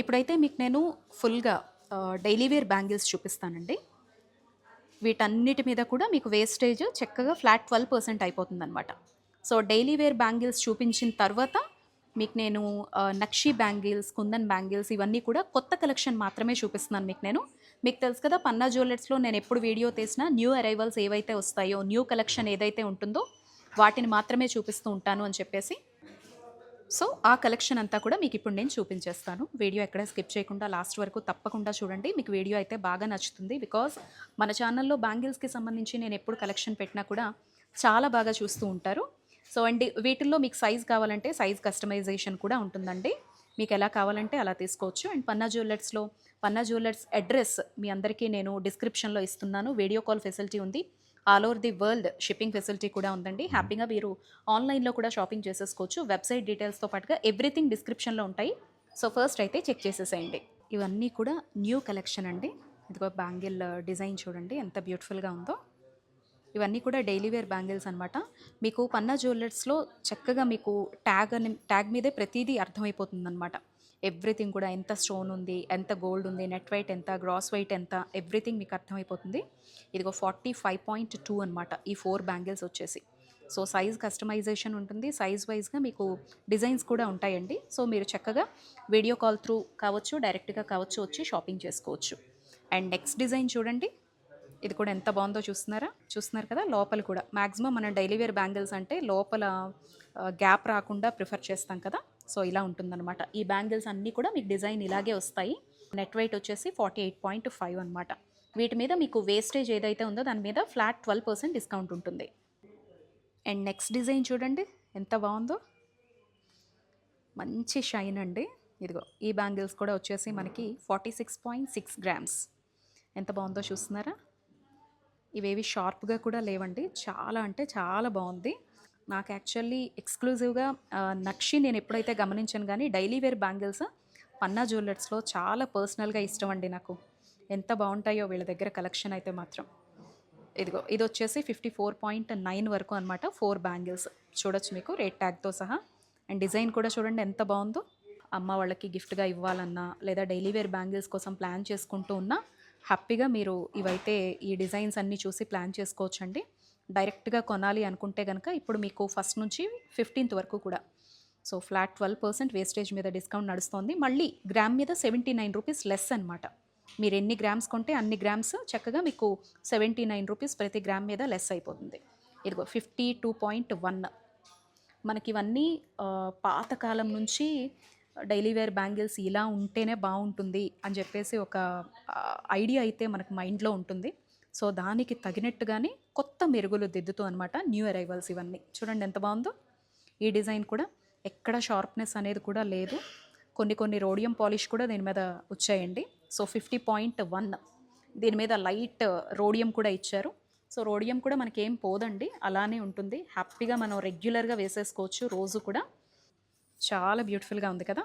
ఇప్పుడైతే మీకు నేను ఫుల్గా డైలీ వేర్ బ్యాంగిల్స్ చూపిస్తానండి. వీటన్నిటి మీద కూడా మీకు వేస్టేజ్ చక్కగా ఫ్లాట్ ట్వెల్వ్ పర్సెంట్ అయిపోతుందన్నమాట. సో డైలీ వేర్ బ్యాంగిల్స్ చూపించిన తర్వాత మీకు నేను నక్షి బ్యాంగిల్స్ కుందన్ బ్యాంగిల్స్ ఇవన్నీ కూడా కొత్త కలెక్షన్ మాత్రమే చూపిస్తున్నాను మీకు నేను. మీకు తెలుసు కదా పన్నా జ్యువెలర్స్లో నేను ఎప్పుడు వీడియో తీసినా న్యూ అరైవల్స్ ఏవైతే వస్తాయో న్యూ కలెక్షన్ ఏదైతే ఉంటుందో వాటిని మాత్రమే చూపిస్తూ ఉంటాను అని చెప్పేసి సో ఆ కలెక్షన్ అంతా కూడా మీకు ఇప్పుడు నేను చూపించేస్తాను. వీడియో ఎక్కడ స్కిప్ చేయకుండా లాస్ట్ వరకు తప్పకుండా చూడండి. మీకు వీడియో అయితే బాగా నచ్చుతుంది బికాజ్ మన ఛానల్లో బ్యాంగిల్స్కి సంబంధించి నేను ఎప్పుడు కలెక్షన్ పెట్టినా కూడా చాలా బాగా చూస్తూ ఉంటారు. సో అండ్ వీటిల్లో మీకు సైజ్ కావాలంటే సైజ్ కస్టమైజేషన్ కూడా ఉంటుందండి. మీకు ఎలా కావాలంటే అలా తీసుకోవచ్చు. అండ్ పన్నా జ్యువెలర్స్లో పన్నా జ్యువెలర్స్ అడ్రస్ మీ అందరికీ నేను డిస్క్రిప్షన్లో ఇస్తున్నాను. వీడియో కాల్ ఫెసిలిటీ ఉంది. All over the world shipping facility కూడా ఉందండి. హ్యాపీగా మీరు ఆన్లైన్లో కూడా షాపింగ్ చేసేసుకోవచ్చు. వెబ్సైట్ డీటెయిల్స్తో పాటుగా ఎవ్రీథింగ్ డిస్క్రిప్షన్లో ఉంటాయి. సో ఫస్ట్ అయితే చెక్ చేసేసేయండి. ఇవన్నీ కూడా న్యూ కలెక్షన్ అండి. ఇదిగో బ్యాంగిల్ డిజైన్ చూడండి ఎంత బ్యూటిఫుల్గా ఉందో. ఇవన్నీ కూడా డైలీ వేర్ బ్యాంగిల్స్ అనమాట మీకు పన్నా జ్యువెలర్స్లో చక్కగా మీకు ట్యాగ్ అని ట్యాగ్ మీదే ప్రతిదీ అర్థమైపోతుంది అనమాట ఎవ్రీథింగ్ కూడా ఎంత స్టోన్ ఉంది ఎంత గోల్డ్ ఉంది నెట్ వెయిట్ ఎంత గ్రాస్ వెయిట్ ఎంత ఎవ్రీథింగ్ మీకు అర్థమైపోతుంది. ఇదిగో ఫార్టీ ఫైవ్ పాయింట్ టూ అనమాట ఈ ఫోర్ బ్యాంగిల్స్ వచ్చేసి. సో సైజ్ కస్టమైజేషన్ ఉంటుంది సైజ్ వైజ్గా మీకు డిజైన్స్ కూడా ఉంటాయండి. సో మీరు చక్కగా వీడియో కాల్ త్రూ కావచ్చు డైరెక్ట్గా కావచ్చు వచ్చి షాపింగ్ చేసుకోవచ్చు. అండ్ నెక్స్ట్ డిజైన్ చూడండి. ఇది కూడా ఎంత బాగుందో చూస్తున్నారా? చూస్తున్నారు కదా? లోపల కూడా. మ్యాక్సిమం మనం డైలీ వేర్ బ్యాంగిల్స్ అంటే లోపల గ్యాప్ రాకుండా ప్రిఫర్ చేస్తాం కదా? సో ఇలా ఉంటుందన్నమాట. ఈ బ్యాంగిల్స్ అన్నీ కూడా మీకు డిజైన్ ఇలాగే వస్తాయి. నెట్ వెయిట్ వచ్చేసి ఫార్టీ ఎయిట్ పాయింట్ ఫైవ్ అనమాట వీటి మీద మీకు వేస్టేజ్ ఏదైతే ఉందో దాని మీద ఫ్లాట్ ట్వెల్వ్ పర్సెంట్ డిస్కౌంట్ ఉంటుంది. అండ్ నెక్స్ట్ డిజైన్ చూడండి ఎంత బాగుందో. మంచి షైన్ అండి. ఇదిగో ఈ బ్యాంగిల్స్ కూడా వచ్చేసి మనకి forty six point six grams. ఎంత బాగుందో చూస్తున్నారా? ఇవేవి షార్ప్గా కూడా లేవండి. చాలా అంటే చాలా బాగుంది. నాకు యాక్చువల్లీ ఎక్స్క్లూజివ్గా నక్షి నేను ఎప్పుడైతే గమనించాను కానీ డైలీ వేర్ బ్యాంగిల్స్ పన్నా జ్యువెలర్స్లో చాలా పర్సనల్గా ఇష్టం అండి నాకు. ఎంత బాగుంటాయో వీళ్ళ దగ్గర కలెక్షన్ అయితే మాత్రం. ఇదిగో ఇది వచ్చేసి ఫిఫ్టీ ఫోర్ పాయింట్ నైన్ వరకు అనమాట ఫోర్ బ్యాంగిల్స్. చూడొచ్చు మీకు రేట్ ట్యాగ్తో సహా. అండ్ డిజైన్ కూడా చూడండి ఎంత బాగుందో. అమ్మ వాళ్ళకి గిఫ్ట్గా ఇవ్వాలన్నా లేదా డైలీ వేర్ బ్యాంగిల్స్ కోసం ప్లాన్ చేసుకుంటూ ఉన్నా హ్యాపీగా మీరు ఇవైతే ఈ డిజైన్స్ అన్నీ చూసి ప్లాన్ చేసుకోవచ్చండి. డైరెక్ట్గా కొనాలి అనుకుంటే కనుక ఇప్పుడు మీకు ఫస్ట్ నుంచి ఫిఫ్టీన్త్ వరకు కూడా. So flat twelve percent wastage మీద డిస్కౌంట్ నడుస్తోంది. మళ్ళీ గ్రామ్ మీద సెవెంటీ నైన్ రూపీస్ లెస్ అనమాట మీరు ఎన్ని గ్రామ్స్ కొంటే అన్ని గ్రామ్స్ చక్కగా మీకు సెవెంటీ నైన్ రూపీస్ ప్రతి గ్రామ్ మీద లెస్ అయిపోతుంది. ఇదిగో ఫిఫ్టీ టూ పాయింట్ వన్. మనకి ఇవన్నీ పాతకాలం నుంచి డైలీ వేర్ బ్యాంగిల్స్ ఇలా ఉంటేనే బాగుంటుంది అని చెప్పేసి ఒక ఐడియా అయితే మనకు మైండ్లో ఉంటుంది. సో దానికి తగినట్టుగానే కొత్త మెరుగులు దిద్దుతూ అనమాట న్యూ అరైవల్స్ ఇవన్నీ. చూడండి ఎంత బాగుందో. ఈ డిజైన్ కూడా ఎక్కడ షార్ప్నెస్ అనేది కూడా లేదు. కొన్ని కొన్ని రోడియం పాలిష్ కూడా దీని మీద వచ్చాయండి. సో ఫిఫ్టీ పాయింట్ వన్ దీని మీద లైట్ రోడియం కూడా ఇచ్చారు. సో రోడియం కూడా మనకి ఏం పోదండి. అలానే ఉంటుంది. హ్యాపీగా మనం రెగ్యులర్గా వేసేసుకోవచ్చు రోజు కూడా. చాలా బ్యూటిఫుల్గా ఉంది కదా.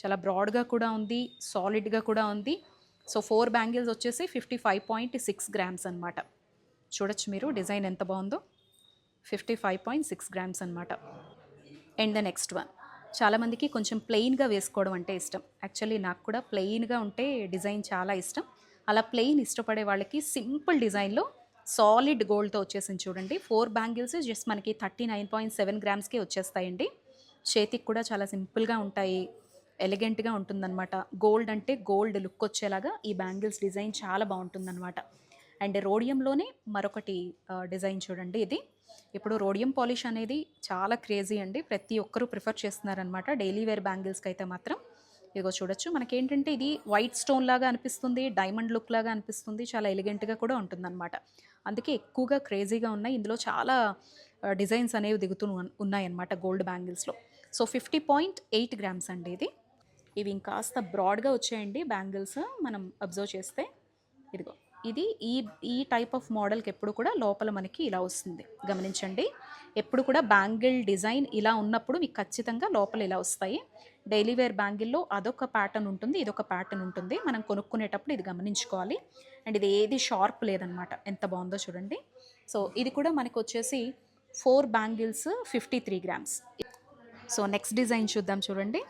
చాలా బ్రాడ్గా కూడా ఉంది. సాలిడ్గా కూడా ఉంది. సో ఫోర్ బ్యాంగిల్స్ వచ్చేసి fifty five point six grams అనమాట చూడొచ్చు మీరు. డిజైన్ ఎంత బాగుందో? Fifty five point six grams అనమాట అండ్ ద నెక్స్ట్ వన్. చాలామందికి కొంచెం ప్లెయిన్గా వేసుకోవడం అంటే ఇష్టం. యాక్చువల్లీ నాకు కూడా ప్లెయిన్గా ఉంటే డిజైన్ చాలా ఇష్టం. అలా ప్లెయిన్ ఇష్టపడే వాళ్ళకి సింపుల్ డిజైన్లో సాలిడ్ గోల్డ్తో వచ్చేసింది చూడండి. ఫోర్ బ్యాంగిల్స్ జస్ట్ మనకి థర్టీ నైన్ పాయింట్ సెవెన్ గ్రామ్స్కే వచ్చేస్తాయండి. చేతికి కూడా చాలా సింపుల్గా ఉంటాయి. ఎలిగెంట్గా ఉంటుందన్నమాట. గోల్డ్ అంటే గోల్డ్ లుక్ వచ్చేలాగా ఈ బ్యాంగిల్స్ డిజైన్ చాలా బాగుంటుందన్నమాట. అండ్ రోడియంలోనే మరొకటి డిజైన్ చూడండి ఇది. ఇప్పుడు రోడియం పాలిష్ అనేది చాలా క్రేజీ అండి. ప్రతి ఒక్కరూ ప్రిఫర్ చేస్తున్నారనమాట డైలీ వేర్ బ్యాంగిల్స్కి అయితే మాత్రం. ఇదిగో చూడొచ్చు. మనకేంటంటే ఇది వైట్ స్టోన్ లాగా అనిపిస్తుంది డైమండ్ లుక్ లాగా అనిపిస్తుంది చాలా ఎలిగెంట్గా కూడా ఉంటుందన్నమాట. అందుకే ఎక్కువగా క్రేజీగా ఉన్నాయి. ఇందులో చాలా డిజైన్స్ అనేవి దిగుతూ ఉన్నాయన్నమాట gold బ్యాంగిల్స్లో. So fifty point eight grams అండి ఇది. ఇవి ఇంకాస్త బ్రాడ్గా వచ్చాయండి బ్యాంగిల్స్ మనం అబ్జర్వ్ చేస్తే. ఇదిగో. ఇది ఈ ఈ టైప్ ఆఫ్ మోడల్కి ఎప్పుడు కూడా లోపల మనకి ఇలా వస్తుంది. గమనించండి. ఎప్పుడు కూడా బ్యాంగిల్ డిజైన్ ఇలా ఉన్నప్పుడు మీకు ఖచ్చితంగా లోపల ఇలా వస్తాయి. డైలీ వేర్ బ్యాంగిల్లో అదొక ప్యాటర్న్ ఉంటుంది ఇదొక ప్యాటర్న్ ఉంటుంది. మనం కొనుక్కునేటప్పుడు ఇది గమనించుకోవాలి. అండ్ ఇది ఏది షార్ప్ లేదనమాట. ఎంత బాగుందో చూడండి. సో ఇది కూడా మనకు వచ్చేసి four bangles fifty three grams so next design చూద్దాం చూడండి.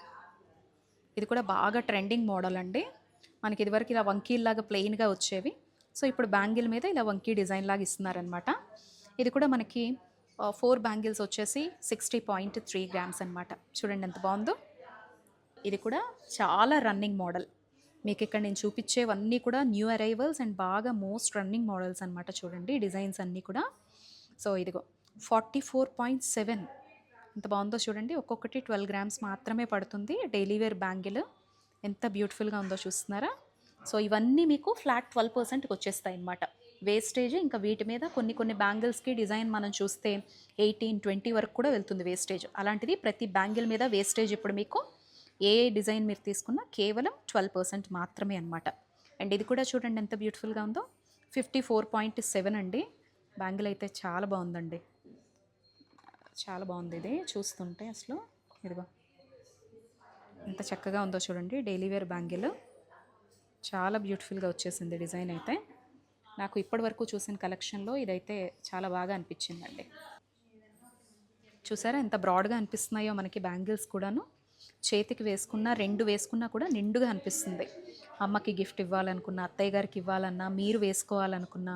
ఇది కూడా బాగా ట్రెండింగ్ మోడల్ అండి. మనకి ఇదివరకు ఇలా వంకీల్లాగా ప్లెయిన్గా వచ్చేవి. సో ఇప్పుడు బ్యాంగిల్ మీద ఇలా వంకీ డిజైన్ లాగా ఇస్తున్నారనమాట ఇది కూడా మనకి ఫోర్ బ్యాంగిల్స్ వచ్చేసి సిక్స్టీ పాయింట్ త్రీ గ్రామ్స్ అనమాట చూడండి ఎంత బాగుందో. ఇది కూడా చాలా రన్నింగ్ మోడల్. మీకు ఇక్కడ నేను చూపించేవన్నీ కూడా న్యూ అరైవల్స్ అండ్ బాగా మోస్ట్ రన్నింగ్ మోడల్స్ అనమాట చూడండి డిజైన్స్ అన్నీ కూడా. సో ఇదిగో ఫార్టీ ఫోర్ పాయింట్ సెవెన్. ఎంత బాగుందో చూడండి ఒక్కొక్కటి ట్వెల్వ్ గ్రామ్స్ మాత్రమే పడుతుంది డైలీ వేర్ బ్యాంగిల్. ఎంత బ్యూటిఫుల్గా ఉందో చూస్తున్నారా? సో ఇవన్నీ మీకు ఫ్లాట్ ట్వెల్వ్ పర్సెంట్కి వచ్చేస్తాయి అనమాట వేస్టేజ్ ఇంకా వీటి మీద కొన్ని కొన్ని బ్యాంగిల్స్కి డిజైన్ మనం చూస్తే ఎయిటీన్ ట్వంటీ వరకు కూడా వెళ్తుంది వేస్టేజ్ అలాంటిది ప్రతి బ్యాంగిల్ మీద వేస్టేజ్ ఇప్పుడు మీకు ఏ డిజైన్ మీరు తీసుకున్నా కేవలం ట్వెల్వ్ పర్సెంట్ మాత్రమే అనమాట అండ్ ఇది కూడా చూడండి ఎంత బ్యూటిఫుల్గా ఉందో. ఫిఫ్టీ ఫోర్ పాయింట్ సెవెన్ అండి. బ్యాంగిల్ అయితే చాలా బాగుందండి. చాలా బాగుంది ఇది. చూస్తుంటే అసలు ఇదిగో. ఎంత చక్కగా ఉందో చూడండి. డైలీ వేర్ బ్యాంగిల్ చాలా బ్యూటిఫుల్గా వచ్చేసింది డిజైన్ అయితే. నాకు ఇప్పటివరకు చూసిన కలెక్షన్లో ఇదైతే చాలా బాగా అనిపించిందండి. చూసారా ఎంత బ్రాడ్గా అనిపిస్తున్నాయో మనకి బ్యాంగిల్స్ కూడాను. చేతికి వేసుకున్నా రెండు వేసుకున్నా కూడా నిండుగా అనిపిస్తుంది. అమ్మకి గిఫ్ట్ ఇవ్వాలనుకున్నా అత్తయ్య గారికి ఇవ్వాలన్నా మీరు వేసుకోవాలనుకున్నా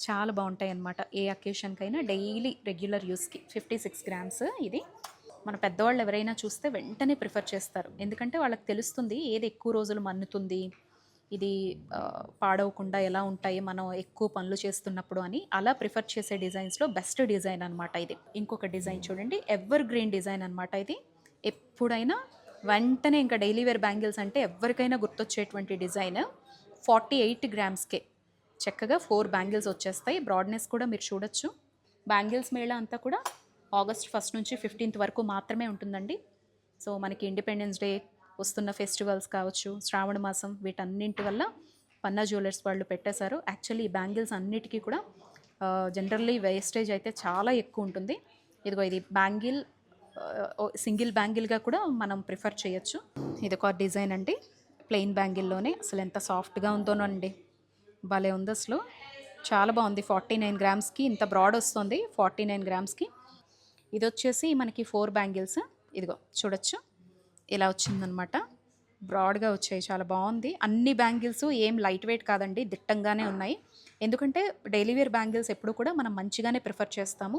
చాలా బాగుంటాయి అన్నమాట ఏ అకేషన్కైనా డైలీ రెగ్యులర్ యూస్కి ఫిఫ్టీ సిక్స్ గ్రామ్స్ ఇది. మన పెద్దవాళ్ళు ఎవరైనా చూస్తే వెంటనే ప్రిఫర్ చేస్తారు. ఎందుకంటే వాళ్ళకి తెలుస్తుంది ఏది ఎక్కువ రోజులు మన్నుతుంది ఇది పాడవకుండా ఎలా ఉంటాయి మనం ఎక్కువ పనులు చేస్తున్నప్పుడు అని అలా ప్రిఫర్ చేసే డిజైన్స్లో బెస్ట్ డిజైన్ అనమాట ఇది. ఇంకొక డిజైన్ చూడండి ఎవర్ గ్రీన్ డిజైన్ అనమాట ఇది. ఎప్పుడైనా వెంటనే ఇంకా డైలీ వేర్ బ్యాంగిల్స్ అంటే ఎవరికైనా గుర్తొచ్చేటువంటి డిజైన్ ఫార్టీ ఎయిట్ గ్రామ్స్కే చక్కగా ఫోర్ బ్యాంగిల్స్ వచ్చేస్తాయి. బ్రాడ్నెస్ కూడా మీరు చూడొచ్చు. బ్యాంగిల్స్ మేళా అంతా కూడా ఆగస్ట్ ఫస్ట్ నుంచి ఫిఫ్టీన్త్ వరకు మాత్రమే ఉంటుందండి. సో మనకి ఇండిపెండెన్స్ డే వస్తున్న ఫెస్టివల్స్ కావచ్చు శ్రావణ మాసం వీటన్నింటి వల్ల పన్నా జ్యువెలర్స్ వాళ్ళు పెట్టేశారు. యాక్చువల్లీ ఈ బ్యాంగిల్స్ అన్నిటికీ కూడా జనరల్లీ వేస్టేజ్ అయితే చాలా ఎక్కువ ఉంటుంది. ఇదిగో ఇది బ్యాంగిల్ సింగిల్ బ్యాంగిల్గా కూడా మనం ప్రిఫర్ చేయొచ్చు. ఇది ఒక డిజైన్ అండి. ప్లెయిన్ బ్యాంగిల్లోనే. అసలు ఎంత సాఫ్ట్గా ఉందోనండి. భలే ఉంది అసలు. చాలా బాగుంది. ఫార్టీ నైన్ గ్రామ్స్కి ఇంత బ్రాడ్ వస్తుంది. ఫార్టీ నైన్ గ్రామ్స్కి. ఇది వచ్చేసి మనకి ఫోర్ బ్యాంగిల్స్. ఇదిగో చూడొచ్చు. ఇలా వచ్చిందనమాట. బ్రాడ్గా వచ్చాయి చాలా బాగుంది. అన్ని బ్యాంగిల్స్ ఏం లైట్ వెయిట్ కాదండి దిట్టంగానే ఉన్నాయి. ఎందుకంటే డైలీ వేర్ బ్యాంగిల్స్ ఎప్పుడు కూడా మనం మంచిగానే ప్రిఫర్ చేస్తాము.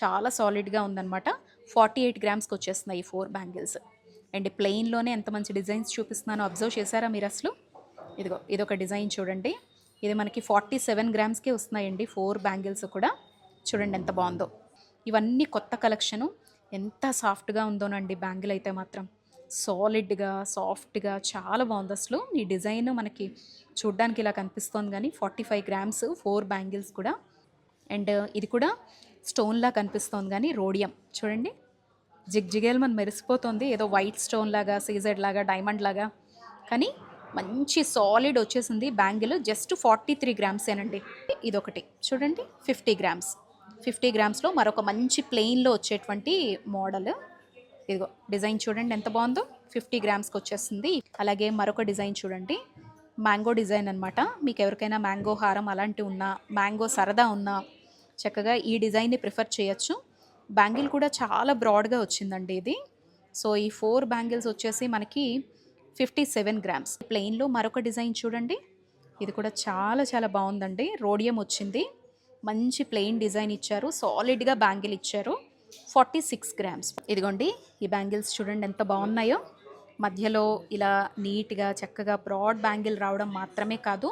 చాలా సాలిడ్గా ఉందన్నమాట ఫార్టీ ఎయిట్ గ్రామ్స్కి వచ్చేస్తున్నాయి ఈ ఫోర్ బ్యాంగిల్స్. అండ్ ప్లెయిన్లోనే ఎంత మంచి డిజైన్స్ చూపిస్తున్నానో అబ్జర్వ్ చేశారా మీరు అసలు? ఇదిగో ఇదొక డిజైన్ చూడండి. ఇది మనకి ఫార్టీ సెవెన్ గ్రామ్స్కే వస్తున్నాయండి ఫోర్ బ్యాంగిల్స్ కూడా. చూడండి ఎంత బాగుందో. ఇవన్నీ కొత్త కలెక్షను. ఎంత సాఫ్ట్గా ఉందోనండి బ్యాంగిల్ అయితే మాత్రం. సాలిడ్గా సాఫ్ట్గా చాలా బాగుంది అసలు. ఈ డిజైన్ మనకి చూడ్డానికి ఇలా కనిపిస్తోంది కానీ forty five grams four bangles కూడా. అండ్ ఇది కూడా స్టోన్లా కనిపిస్తోంది కానీ రోడియం. చూడండి. జిగ్ జిగేల్ మన మెరిసిపోతుంది. ఏదో వైట్ స్టోన్ లాగా సీజెడ్ లాగా డైమండ్ లాగా. కానీ మంచి సాలిడ్ వచ్చేసింది బ్యాంగిల్ జస్ట్ ఫార్టీ త్రీ గ్రామ్సేనండి ఇదొకటి. చూడండి. Fifty grams. ఫిఫ్టీ గ్రామ్స్లో మరొక మంచి ప్లెయిన్లో వచ్చేటువంటి మోడల్. ఇదిగో డిజైన్ చూడండి ఎంత బాగుందో. ఫిఫ్టీ గ్రామ్స్కి వచ్చేస్తుంది. అలాగే మరొక డిజైన్ చూడండి. మ్యాంగో డిజైన్ అనమాట మీకు ఎవరికైనా మ్యాంగో హారం అలాంటివి ఉన్నా మ్యాంగో సరదా ఉన్నా చక్కగా ఈ డిజైన్ని ప్రిఫర్ చేయొచ్చు. బ్యాంగిల్ కూడా చాలా బ్రాడ్గా వచ్చిందండి ఇది. సో ఈ ఫోర్ బ్యాంగిల్స్ వచ్చేసి మనకి ఫిఫ్టీ సెవెన్ గ్రామ్స్. ప్లెయిన్లో మరొక డిజైన్ చూడండి. ఇది కూడా చాలా చాలా బాగుందండి. రోడియం వచ్చింది. మంచి ప్లెయిన్ డిజైన్ ఇచ్చారు. సాలిడ్గా బ్యాంగిల్ ఇచ్చారు. Forty six grams. ఇదిగోండి ఈ బ్యాంగిల్స్ చూడండి ఎంత బాగున్నాయో. మధ్యలో ఇలా నీట్గా చక్కగా బ్రాడ్ బ్యాంగిల్ రావడం మాత్రమే కాదు.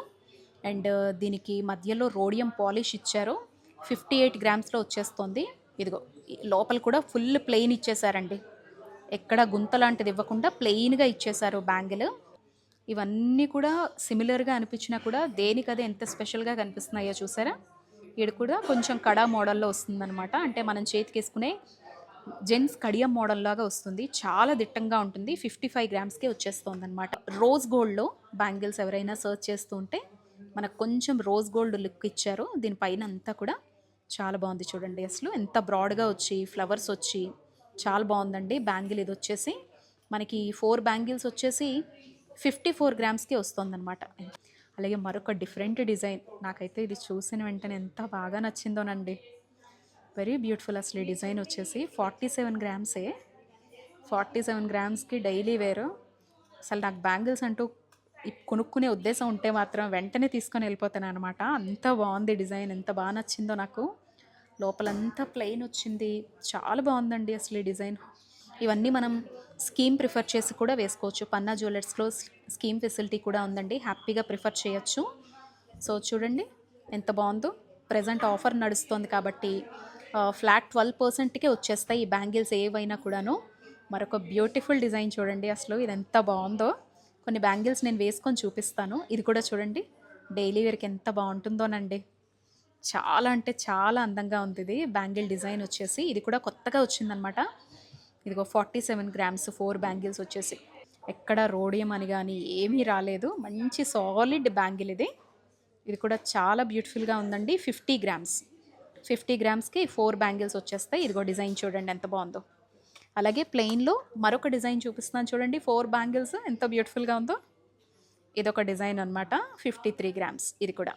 అండ్ దీనికి మధ్యలో రోడియం పాలిష్ ఇచ్చారు. ఫిఫ్టీ ఎయిట్ గ్రామ్స్లో వచ్చేస్తుంది. ఇదిగో లోపల కూడా ఫుల్ ప్లెయిన్ ఇచ్చేసారండి. ఎక్కడ గుంత లాంటిది ఇవ్వకుండా ప్లెయిన్గా ఇచ్చేసారు బ్యాంగిల్. ఇవన్నీ కూడా సిమిలర్గా అనిపించినా కూడా దేనికదే ఎంత స్పెషల్గా కనిపిస్తున్నాయో చూసారా? ఇక్కడ కూడా కొంచెం కడా మోడల్లో వస్తుందన్నమాట. అంటే మనం చేతికేసుకునే జెంట్స్ కడియం మోడల్ లాగా వస్తుంది. చాలా దిట్టంగా ఉంటుంది. ఫిఫ్టీ ఫైవ్ గ్రామ్స్కే వచ్చేస్తుంది అనమాట రోజ్ గోల్డ్లో బ్యాంగిల్స్ ఎవరైనా సర్చ్ చేస్తూ ఉంటే మనకు కొంచెం రోజ్ గోల్డ్ లుక్ ఇచ్చారు. దీనిపైన అంతా కూడా చాలా బాగుంది చూడండి అసలు. ఎంత బ్రాడ్గా వచ్చి ఫ్లవర్స్ వచ్చి చాలా బాగుందండి. బ్యాంగిల్ ఇది వచ్చేసి మనకి ఫోర్ బ్యాంగిల్స్ వచ్చేసి ఫిఫ్టీ ఫోర్ గ్రామ్స్కి వస్తుందన్నమాట. అలాగే మరొక డిఫరెంట్ డిజైన్. నాకైతే ఇది చూసిన వెంటనే ఎంత బాగా నచ్చిందోనండి. వెరీ బ్యూటిఫుల్ అసలు ఈ డిజైన్ వచ్చేసి ఫార్టీ సెవెన్ గ్రామ్సే. ఫార్టీ సెవెన్ గ్రామ్స్కి డైలీ వేరు. అసలు నాకు బ్యాంగిల్స్ అంటూ కొనుక్కునే ఉద్దేశం ఉంటే మాత్రం వెంటనే తీసుకొని వెళ్ళిపోతాను అనమాట అంత బాగుంది డిజైన్. ఎంత బాగా నచ్చిందో నాకు. లోపలంతా ప్లెయిన్ వచ్చింది. చాలా బాగుందండి అసలు ఈ డిజైన్. ఇవన్నీ మనం స్కీమ్ ప్రిఫర్ చేసి కూడా వేసుకోవచ్చు. పన్నా జ్యువెలర్స్లో స్కీమ్ ఫెసిలిటీ కూడా ఉందండి. హ్యాపీగా ప్రిఫర్ చేయొచ్చు. సో చూడండి ఎంత బాగుందో. ప్రజెంట్ ఆఫర్ నడుస్తుంది కాబట్టి ఫ్లాట్ ట్వెల్వ్ పర్సెంట్కే వచ్చేస్తాయి ఈ బ్యాంగిల్స్ ఏవైనా కూడాను. మరొక బ్యూటిఫుల్ డిజైన్ చూడండి అసలు. ఇది ఎంత బాగుందో. కొన్ని బ్యాంగిల్స్ నేను వేసుకొని చూపిస్తాను. ఇది కూడా చూడండి. డైలీ వేర్కి ఎంత బాగుంటుందోనండి. చాలా అంటే చాలా అందంగా ఉంది ఇది. బ్యాంగిల్ డిజైన్ వచ్చేసి. ఇది కూడా కొత్తగా వచ్చిందనమాట. ఇదిగో forty seven grams four bangles వచ్చేసి. ఎక్కడ రోడియం అని కానీ ఏమీ రాలేదు. మంచి సాలిడ్ బ్యాంగిల్ ఇది. ఇది కూడా చాలా బ్యూటిఫుల్గా ఉందండి. ఫిఫ్టీ గ్రామ్స్ ఫిఫ్టీ గ్రామ్స్కి ఫోర్ బ్యాంగిల్స్ వచ్చేస్తాయి. ఇదిగో డిజైన్ చూడండి ఎంత బాగుందో. అలాగే ప్లెయిన్లో మరొక డిజైన్ చూపిస్తున్నాను చూడండి. ఫోర్ బ్యాంగిల్స్ ఎంత బ్యూటిఫుల్గా ఉందో. ఇదొక డిజైన్ అనమాట ఫిఫ్టీ త్రీ గ్రామ్స్ ఇది కూడా.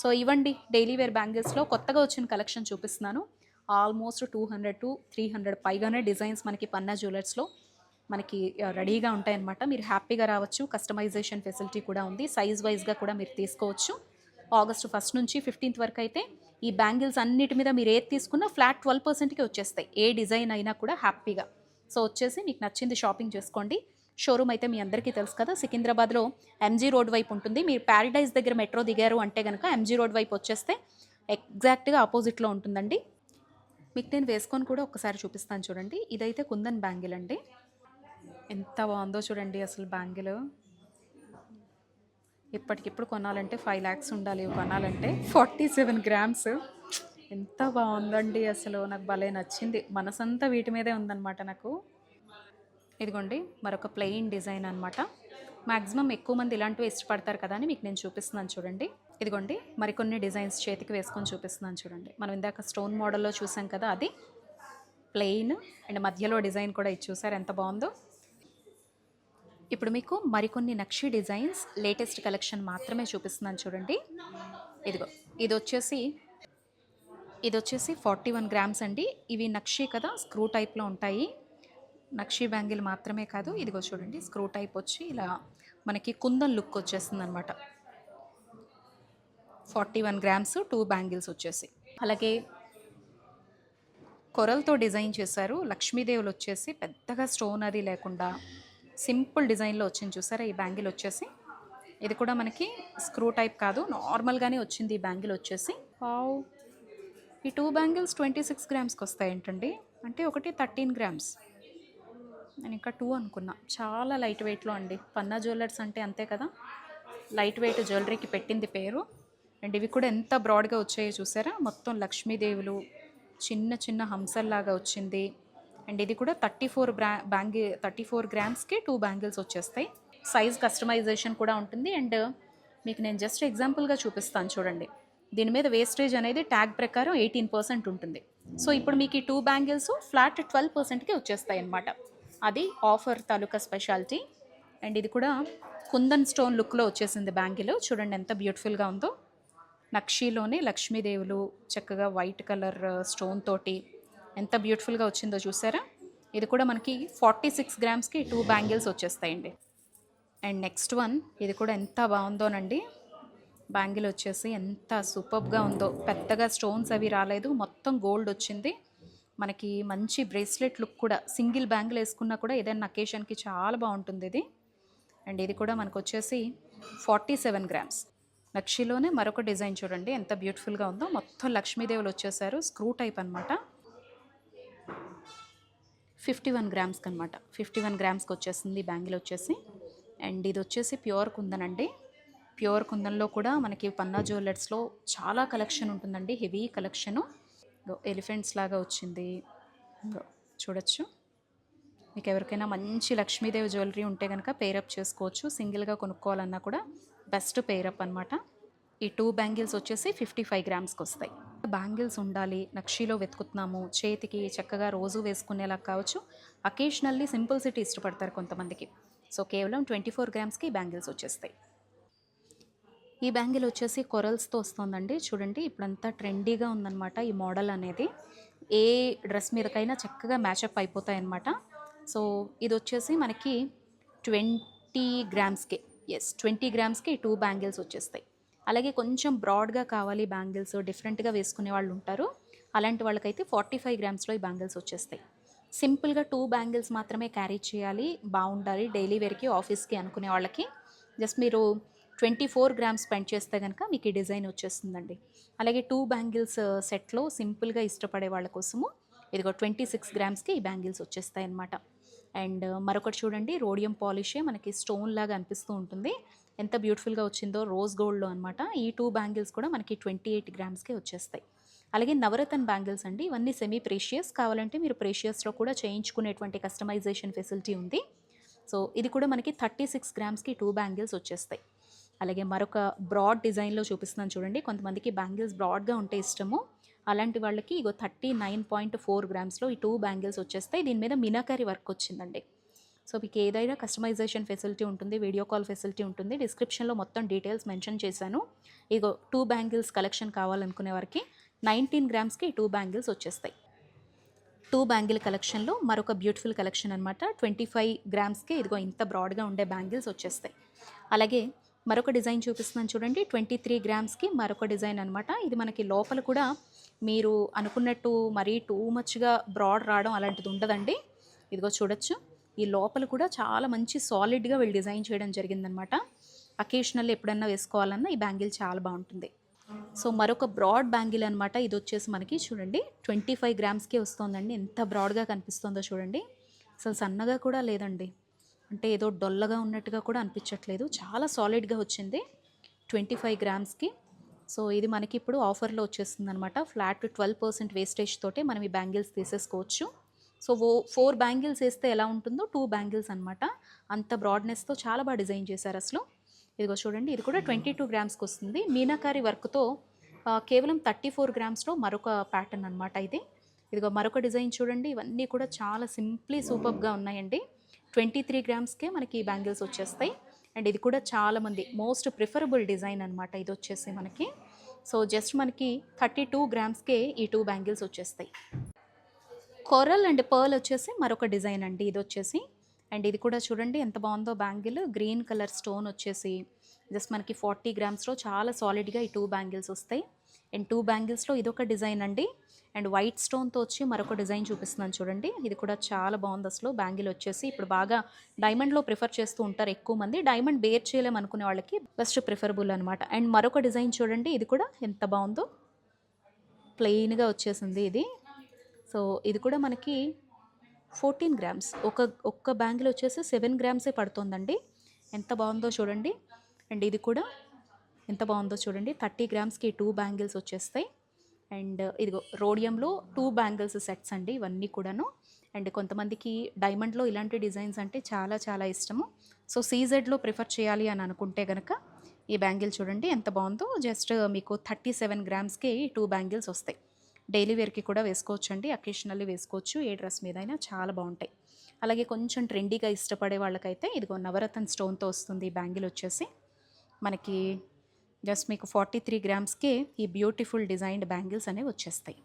సో ఇవ్వండి. డైలీ వేర్ బ్యాంగిల్స్లో కొత్తగా వచ్చిన కలెక్షన్ చూపిస్తున్నాను. Almost two hundred to three hundred పైగానే డిజైన్స్ మనకి పన్నా జ్యువెలర్స్లో మనకి రెడీగా ఉంటాయన్నమాట. మీరు హ్యాపీగా రావచ్చు. కస్టమైజేషన్ ఫెసిలిటీ కూడా ఉంది. సైజ్ వైజ్గా కూడా మీరు తీసుకోవచ్చు. ఆగస్ట్ ఫస్ట్ నుంచి ఫిఫ్టీన్త్ వరకు అయితే ఈ బ్యాంగిల్స్ అన్నిటి మీద మీరు ఏది తీసుకున్నా ఫ్లాట్ ట్వెల్వ్ పర్సెంట్కి వచ్చేస్తాయి. ఏ డిజైన్ అయినా కూడా హ్యాపీగా. సో వచ్చేసి మీకు నచ్చింది షాపింగ్ చేసుకోండి. షోరూమ్ అయితే మీ అందరికీ తెలుసు కదా. సికింద్రాబాద్లో ఎంజీ రోడ్ వైపు ఉంటుంది. మీరు ప్యారడైజ్ దగ్గర మెట్రో దిగారు అంటే కనుక ఎంజీ రోడ్ వైపు వచ్చేస్తే ఎగ్జాక్ట్గా ఆపోజిట్లో ఉంటుందండి. మీకు నేను వేసుకొని కూడా ఒకసారి చూపిస్తాను చూడండి. ఇదైతే కుందన్ బ్యాంగిల్ అండి. ఎంత బాగుందో చూడండి అసలు బ్యాంగిల్. ఇప్పటికిప్పుడు కొనాలంటే ఫైవ్ ల్యాక్స్ ఉండాలి. ఇవి కొనాలంటే ఫార్టీ సెవెన్ గ్రామ్స్. ఎంత బాగుందండి అసలు. నాకు భలే నచ్చింది. మనసంతా వీటి మీదే ఉందన్నమాట నాకు. ఇదిగోండి మరొక ప్లెయిన్ డిజైన్ అనమాట మ్యాక్సిమం ఎక్కువ మంది ఇలాంటివి ఇష్టపడతారు కదా అని మీకు నేను చూపిస్తున్నాను చూడండి. ఇదిగోండి మరికొన్ని డిజైన్స్ చేతికి వేసుకొని చూపిస్తున్నాను చూడండి. మనం ఇందాక స్టోన్ మోడల్లో చూసాం కదా అది. ప్లెయిన్ అండ్ మధ్యలో డిజైన్ కూడా ఇది చూసారు ఎంత బాగుందో. ఇప్పుడు మీకు మరికొన్ని నక్షి డిజైన్స్ లేటెస్ట్ కలెక్షన్ మాత్రమే చూపిస్తున్నాను చూడండి. ఇదిగో ఇది వచ్చేసి ఇది వచ్చేసి ఫార్టీ వన్ గ్రామ్స్ అండి. ఇవి నక్షి కదా స్క్రూ టైప్లో ఉంటాయి. నక్షి బ్యాంగిల్ మాత్రమే కాదు ఇదిగో చూడండి స్క్రూ టైప్ వచ్చి ఇలా మనకి కుందన్ లుక్ వచ్చేస్తుంది అనమాట forty one grams two bangles వచ్చేసి. అలాగే కొరలతో డిజైన్ చేశారు లక్ష్మీదేవులు వచ్చేసి పెద్దగా స్టోన్ అది లేకుండా సింపుల్ డిజైన్లో వచ్చింది చూసారా ఈ బ్యాంగిల్ వచ్చేసి. ఇది కూడా మనకి స్క్రూ టైప్ కాదు నార్మల్గానే వచ్చింది ఈ బ్యాంగిల్ వచ్చేసి. వావ్! ఈ టూ బ్యాంగిల్స్ ట్వంటీ సిక్స్ గ్రామ్స్కి వస్తాయి ఏంటండి అంటే ఒకటి థర్టీన్ గ్రామ్స్. నేను ఇంకా టూ అనుకున్నా. చాలా లైట్ వెయిట్లో అండి. పన్నా జ్యువెలర్స్ అంటే అంతే కదా? లైట్ వెయిట్ జ్యువెలరీకి పెట్టింది పేరు. అండ్ ఇవి కూడా ఎంత బ్రాడ్గా వచ్చాయో చూసారా? మొత్తం లక్ష్మీదేవులు చిన్న చిన్న హంసల్లాగా వచ్చింది. అండ్ ఇది కూడా థర్టీ ఫోర్ బ్రా బ్యాంగి థర్టీ ఫోర్ గ్రామ్స్కి టూ బ్యాంగిల్స్ వచ్చేస్తాయి. సైజ్ కస్టమైజేషన్ కూడా ఉంటుంది. అండ్ మీకు నేను జస్ట్ ఎగ్జాంపుల్గా చూపిస్తాను చూడండి. దీని మీద వేస్టేజ్ అనేది ట్యాగ్ ప్రకారం ఎయిటీన్ పర్సెంట్ ఉంటుంది. సో ఇప్పుడు మీకు ఈ టూ బ్యాంగిల్స్ ఫ్లాట్ ట్వెల్వ్ పర్సెంట్కి వచ్చేస్తాయి అన్నమాట అది ఆఫర్ తాలూకా స్పెషాలిటీ. అండ్ ఇది కూడా కుందన్ స్టోన్ లుక్లో వచ్చేసింది బ్యాంగిల్. చూడండి ఎంత బ్యూటిఫుల్గా ఉందో. నక్షీలోనే లక్ష్మీదేవులు చక్కగా వైట్ కలర్ uh, స్టోన్ తోటి ఎంత బ్యూటిఫుల్గా వచ్చిందో చూసారా? ఇది కూడా మనకి ఫార్టీ సిక్స్ గ్రామ్స్కి టూ బ్యాంగిల్స్ వచ్చేస్తాయండి. అండ్ నెక్స్ట్ వన్ ఇది కూడా ఎంత బాగుందోనండి. బ్యాంగిల్ వచ్చేసి ఎంత సూపర్గా ఉందో. పెద్దగా స్టోన్స్ అవి రాలేదు. మొత్తం గోల్డ్ వచ్చింది. మనకి మంచి బ్రేస్లెట్ లుక్ కూడా సింగిల్ బ్యాంగిల్ వేసుకున్నా కూడా ఏదైనా అకేషన్కి చాలా బాగుంటుంది ఇది. అండ్ ఇది కూడా మనకు వచ్చేసి ఫార్టీ సెవెన్ గ్రామ్స్. లక్షిలోనే మరొక డిజైన్ చూడండి ఎంత బ్యూటిఫుల్గా ఉందో. మొత్తం లక్ష్మీదేవులు వచ్చేసారు స్క్రూ టైప్ అనమాట ఫిఫ్టీ వన్ గ్రామ్స్కి అనమాట ఫిఫ్టీ వన్ గ్రామ్స్కి వచ్చేసింది బ్యాంగిల్ వచ్చేసి. అండ్ ఇది వచ్చేసి ప్యూర్ కుందన్ అండి. ప్యూర్ కుందన్లో కూడా మనకి పన్నా జ్యువెలర్స్లో చాలా కలెక్షన్ ఉంటుందండి హెవీ కలెక్షను. ఎలిఫెంట్స్ లాగా వచ్చింది. చూడొచ్చు. మీకు ఎవరికైనా మంచి లక్ష్మీదేవి జ్యువెలరీ ఉంటే కనుక పేరప్ చేసుకోవచ్చు. సింగిల్గా కొనుక్కోవాలన్నా కూడా బెస్ట్ పేరప్ అనమాట ఈ టూ బ్యాంగిల్స్ వచ్చేసి ఫిఫ్టీ ఫైవ్ గ్రామ్స్కి వస్తాయి. బ్యాంగిల్స్ ఉండాలి నక్షీలో వెతుకుతున్నాము చేతికి చక్కగా రోజు వేసుకునేలా కావచ్చు. అకేషనల్లీ సింపుల్ సిటీ ఇష్టపడతారు కొంతమందికి. సో కేవలం ట్వంటీ ఫోర్ గ్రామ్స్కి బ్యాంగిల్స్ వచ్చేస్తాయి. ఈ బ్యాంగిల్ వచ్చేసి కొరల్స్తో వస్తుందండి. చూడండి ఇప్పుడంతా ట్రెండీగా ఉందన్నమాట ఈ మోడల్ అనేది. ఏ డ్రెస్ మీదకైనా చక్కగా మ్యాచప్ అయిపోతాయి అన్నమాట సో ఇది వచ్చేసి మనకి ట్వంటీ ట్వంటీ గ్రామ్స్కే. ఎస్ ట్వంటీ గ్రామ్స్కి టూ బ్యాంగిల్స్ వచ్చేస్తాయి. అలాగే కొంచెం బ్రాడ్గా కావాలి బ్యాంగిల్స్ డిఫరెంట్గా వేసుకునే వాళ్ళు ఉంటారు. అలాంటి వాళ్ళకైతే ఫార్టీ ఫైవ్ గ్రామ్స్లో ఈ బ్యాంగిల్స్ వచ్చేస్తాయి. సింపుల్గా టూ బ్యాంగిల్స్ మాత్రమే క్యారీ చేయాలి బాగుండాలి డైలీ వేర్కి ఆఫీస్కి అనుకునే వాళ్ళకి. జస్ట్ మీరు ట్వంటీ ఫోర్ గ్రామ్స్ స్పెండ్ చేస్తే కనుక మీకు ఈ డిజైన్ వచ్చేస్తుందండి. అలాగే టూ బ్యాంగిల్స్ uh, సెట్లో సింపుల్గా ఇష్టపడే వాళ్ళ కోసము ఇదిగో ట్వంటీ సిక్స్ గ్రామ్స్కి ఈ బ్యాంగిల్స్ వచ్చేస్తాయి అన్నమాట అండ్ uh, మరొకటి చూడండి రోడియం పాలిషే మనకి స్టోన్ లాగా అనిపిస్తూ ఉంటుంది. ఎంత బ్యూటిఫుల్గా వచ్చిందో రోజ్ గోల్డ్లో అనమాట ఈ టూ బ్యాంగిల్స్ కూడా మనకి ట్వంటీ ఎయిట్ గ్రామ్స్కే వచ్చేస్తాయి. అలాగే నవరత్న బ్యాంగిల్స్ అండి ఇవన్నీ సెమీ ప్రేషియస్ కావాలంటే మీరు ప్రేషియస్లో కూడా చేయించుకునేటువంటి కస్టమైజేషన్ ఫెసిలిటీ ఉంది. సో ఇది కూడా మనకి థర్టీ సిక్స్ గ్రామ్స్కి టూ బ్యాంగిల్స్ వచ్చేస్తాయి. అలాగే మరొక బ్రాడ్ డిజైన్లో చూపిస్తున్నాను చూడండి. కొంతమందికి బ్యాంగిల్స్ బ్రాడ్గా ఉంటే ఇష్టము. అలాంటి వాళ్ళకి ఇగో థర్టీ నైన్ పాయింట్ ఫోర్ గ్రామ్స్లో ఈ టూ బ్యాంగిల్స్ వచ్చేస్తాయి. దీని మీద మినాకరీ వర్క్ వచ్చిందండి. సో మీకు ఏదైనా కస్టమైజేషన్ ఫెసిలిటీ ఉంటుంది వీడియో కాల్ ఫెసిలిటీ ఉంటుంది డిస్క్రిప్షన్లో మొత్తం డీటెయిల్స్ మెన్షన్ చేశాను. ఇగో టూ బ్యాంగిల్స్ కలెక్షన్ కావాలనుకునే వారికి నైన్టీన్ గ్రామ్స్కి టూ బ్యాంగిల్స్ వచ్చేస్తాయి. టూ బ్యాంగిల్ కలెక్షన్లో మరొక బ్యూటిఫుల్ కలెక్షన్ అనమాట ట్వంటీ ఫైవ్ గ్రామ్స్కి ఇదిగో ఇంత బ్రాడ్గా ఉండే బ్యాంగిల్స్ వచ్చేస్తాయి. అలాగే మరొక డిజైన్ చూపిస్తున్నాను చూడండి. ట్వంటీ త్రీ గ్రామ్స్కి మరొక డిజైన్ అనమాట ఇది మనకి లోపల కూడా మీరు అనుకున్నట్టు మరీ టూ మచ్గా బ్రాడ్ రావడం అలాంటిది ఉండదండి. ఇదిగో చూడొచ్చు. ఈ లోపల కూడా చాలా మంచి సాలిడ్గా వీళ్ళు డిజైన్ చేయడం జరిగిందనమాట అకేషనల్ ఎప్పుడన్నా వేసుకోవాలన్నా ఈ బ్యాంగిల్ చాలా బాగుంటుంది. సో మరొక బ్రాడ్ బ్యాంగిల్ అనమాట ఇది వచ్చేసి మనకి చూడండి. ట్వంటీ ఫైవ్ గ్రామ్స్కే వస్తుందండి. ఎంత బ్రాడ్గా కనిపిస్తుందో చూడండి. అసలు సన్నగా కూడా లేదండి. అంటే ఏదో డొల్లగా ఉన్నట్టుగా కూడా అనిపించట్లేదు. చాలా సాలిడ్గా వచ్చింది. Twenty five గ్రామ్స్కి. సో ఇది మనకి ఇప్పుడు ఆఫర్లో వచ్చేస్తుంది అనమాట ఫ్లాట్ ట్వెల్వ్ పర్సెంట్ వేస్టేజ్ తోటే మనం ఈ బ్యాంగిల్స్ తీసేసుకోవచ్చు. సో ఓ ఫోర్ బ్యాంగిల్స్ వేస్తే ఎలా ఉంటుందో టూ బ్యాంగిల్స్ అనమాట అంత బ్రాడ్నెస్తో చాలా బాగా డిజైన్ చేశారు అసలు. ఇదిగో చూడండి ఇది కూడా ట్వంటీ టూ గ్రామ్స్కి వస్తుంది. మీనాకారి వర్క్తో కేవలం థర్టీ ఫోర్ గ్రామ్స్లో మరొక ప్యాటర్న్ అనమాట ఇది. ఇదిగో మరొక డిజైన్ చూడండి ఇవన్నీ కూడా చాలా సింప్లీ సూపర్గా ఉన్నాయండి. ట్వంటీ త్రీ గ్రామ్స్కే మనకి ఈ బ్యాంగిల్స్ వచ్చేస్తాయి. అండ్ ఇది కూడా చాలామంది మోస్ట్ ప్రిఫరబుల్ డిజైన్ అనమాట ఇది వచ్చేసి మనకి. సో జస్ట్ మనకి థర్టీ టూ గ్రామ్స్కే ఈ టూ బ్యాంగిల్స్ వచ్చేస్తాయి. కొరల్ అండ్ పర్ల్ వచ్చేసి మరొక డిజైన్ అండి ఇది వచ్చేసి. అండ్ ఇది కూడా చూడండి ఎంత బాగుందో బ్యాంగిల్. గ్రీన్ కలర్ స్టోన్ వచ్చేసి జస్ట్ మనకి ఫార్టీ గ్రామ్స్లో చాలా సాలిడ్గా ఈ టూ బ్యాంగిల్స్ వస్తాయి. అండ్ టూ బ్యాంగిల్స్లో ఇదొక డిజైన్ అండి. అండ్ వైట్ స్టోన్తో వచ్చి మరొక డిజైన్ చూపిస్తున్నాను చూడండి. ఇది కూడా చాలా బాగుంది అసలు. బ్యాంగిల్ వచ్చేసి ఇప్పుడు బాగా డైమండ్లో ప్రిఫర్ చేస్తూ ఉంటారు ఎక్కువ మంది. డైమండ్ బేర్ చేయలేము అనుకునే వాళ్ళకి బెస్ట్ ప్రిఫరబుల్ అనమాట అండ్ మరొక డిజైన్ చూడండి. ఇది కూడా ఎంత బాగుందో. ప్లెయిన్గా వచ్చేసింది ఇది. సో ఇది కూడా మనకి ఫోర్టీన్ గ్రామ్స్. ఒక ఒక్క బ్యాంగిల్ వచ్చేసి సెవెన్ గ్రామ్సే పడుతుందండి. ఎంత బాగుందో చూడండి. అండ్ ఇది కూడా ఎంత బాగుందో చూడండి. థర్టీ గ్రామ్స్కి టూ బ్యాంగిల్స్ వచ్చేస్తాయి. అండ్ ఇదిగో రోడియంలో టూ బ్యాంగిల్స్ సెట్స్ అండి ఇవన్నీ కూడాను. అండ్ కొంతమందికి డైమండ్లో ఇలాంటి డిజైన్స్ అంటే చాలా చాలా ఇష్టము. సో సీజెడ్లో ప్రిఫర్ చేయాలి అని అనుకుంటే కనుక ఈ బ్యాంగిల్ చూడండి ఎంత బాగుందో. జస్ట్ మీకు థర్టీ సెవెన్ గ్రామ్స్కి టూ బ్యాంగిల్స్ వస్తాయి. డైలీ వేర్కి కూడా వేసుకోవచ్చు అండి అకేషనల్లీ వేసుకోవచ్చు. ఏ డ్రెస్ మీద అయినా చాలా బాగుంటాయి. అలాగే కొంచెం ట్రెండీగా ఇష్టపడే వాళ్ళకైతే ఇదిగో నవరత్న స్టోన్తో వస్తుంది ఈ బ్యాంగిల్ వచ్చేసి. మనకి జస్ట్ మీకు ఫార్టీ త్రీ గ్రామ్స్కే ఈ బ్యూటిఫుల్ డిజైన్డ్ బ్యాంగిల్స్ అనేవి వచ్చేస్తాయి.